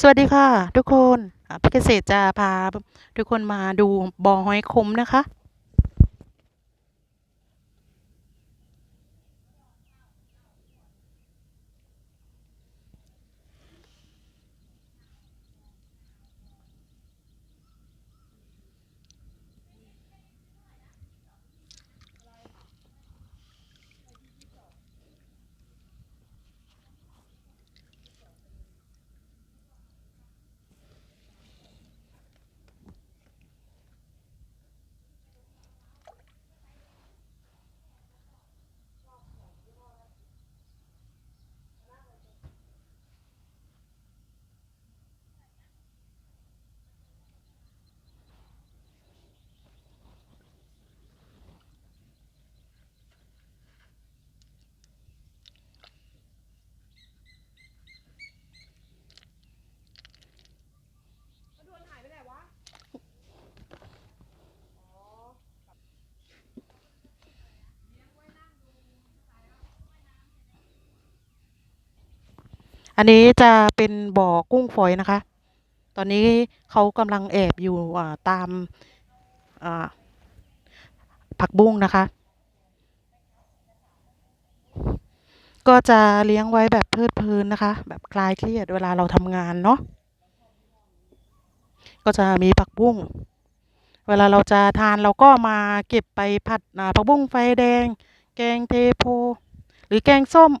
สวัสดีค่ะ ทุกคนพี่เกษตรจะพาทุกคนมาดูบ่อหอยคมนะคะ อันนี้จะเป็นบ่อกุ้งฝอยนะคะ ตอนนี้เขากำลังแอบอยู่ตามผักบุ้งนะคะ ก็จะเลี้ยงไว้แบบเพลิดเพลินนะคะ แบบคลายเครียดเวลาเราทำงานเนาะ ก็จะมีผักบุ้ง เวลาเราจะทานเราก็มาเก็บไปผัดอ่าผักบุ้งไฟแดง แกงเทโพ หรือแกงส้ม